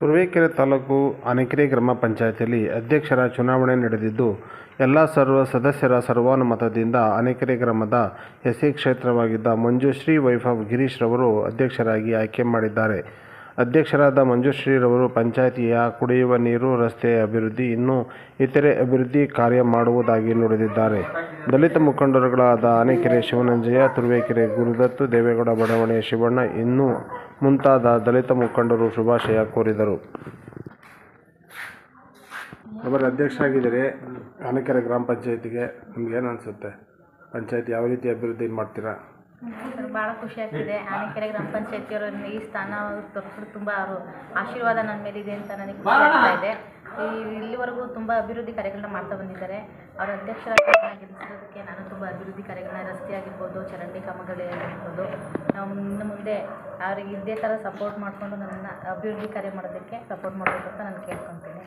ತುರುವೇಕೆರೆ ತಾಲೂಕು ಆನೆಕೆರೆ ಗ್ರಾಮ ಪಂಚಾಯತಿಯಲ್ಲಿ ಅಧ್ಯಕ್ಷರ ಚುನಾವಣೆ ನಡೆದಿದ್ದು, ಎಲ್ಲ ಸರ್ವ ಸದಸ್ಯರ ಸರ್ವಾನುಮತದಿಂದ ಆನೆಕೆರೆ ಗ್ರಾಮದ ಎಸ್ಸಿ ಕ್ಷೇತ್ರವಾಗಿದ್ದ ಮಂಜುಶ್ರೀ ವೈಭವ್ ಗಿರೀಶ್ ರವರು ಅಧ್ಯಕ್ಷರಾಗಿ ಆಯ್ಕೆ ಮಾಡಿದ್ದಾರೆ. ಅಧ್ಯಕ್ಷರಾದ ಮಂಜುಶ್ರೀರವರು ಪಂಚಾಯಿತಿಯ ಕುಡಿಯುವ ನೀರು, ರಸ್ತೆ ಅಭಿವೃದ್ಧಿ, ಇನ್ನೂ ಇತರೆ ಅಭಿವೃದ್ಧಿ ಕಾರ್ಯ ಮಾಡುವುದಾಗಿ ನುಡಿದಿದ್ದಾರೆ. ದಲಿತ ಮುಖಂಡರುಗಳಾದ ಆನೆಕೆರೆ ಶಿವನಂಜಯ್ಯ, ತುರುವೇಕೆರೆ ಗುರುದತ್ತು, ದೇವೇಗೌಡ ಬಡಾವಣೆಯ ಶಿವಣ್ಣ, ಇನ್ನೂ ಮುಂತಾದ ದಲಿತ ಮುಖಂಡರು ಶುಭಾಶಯ ಕೋರಿದರು. ಅವರ ಅಧ್ಯಕ್ಷರಾಗಿದ್ದೀರಿ ಆನಕೆರೆ ಗ್ರಾಮ ಪಂಚಾಯತಿಗೆ ನಿಮ್ಗೆ ಏನು ಅನಿಸುತ್ತೆ? ಪಂಚಾಯತ್ ಯಾವ ರೀತಿ ಅಭಿವೃದ್ಧಿ ಮಾಡ್ತೀರಾ? ಭಾಳ ಖುಷಿ ಆಗ್ತಿದೆ. ಆನೆಕೆರೆ ಗ್ರಾಮ ಪಂಚಾಯತಿಯವರು ಈ ಸ್ಥಾನ ತುಂಬ ಅವರು ಆಶೀರ್ವಾದ ನನ್ನ ಮೇಲಿದೆ ಅಂತ ನನಗೆ ಖುಷಿ ಆಗ್ತಾ ಇದೆ. ಈ ಇಲ್ಲಿವರೆಗೂ ತುಂಬ ಅಭಿವೃದ್ಧಿ ಕಾರ್ಯಗಳನ್ನ ಮಾಡ್ತಾ ಬಂದಿದ್ದಾರೆ. ಅವರ ಅಧ್ಯಕ್ಷರಾಗಿ ಗೆಲ್ಲಿಸಿರೋದಕ್ಕೆ ನಾನು ತುಂಬ ಅಭಿವೃದ್ಧಿ ಕಾರ್ಯಗಳನ್ನ ರಸ್ತೆ ಆಗಿರ್ಬೋದು ಚರಂಡಿ ಕಾಮಗಾರಿ ಆಗಿರ್ಬೋದು ನಾವು ಇನ್ನು ಮುಂದೆ ಅವರಿಗೆ ಇದೇ ಥರ ಸಪೋರ್ಟ್ ಮಾಡಿಕೊಂಡು ನನ್ನ ಅಭಿವೃದ್ಧಿ ಕಾರ್ಯ ಮಾಡೋದಕ್ಕೆ ಸಪೋರ್ಟ್ ಮಾಡಬೇಕು ಅಂತ ನಾನು ಕೇಳ್ಕೊತೀನಿ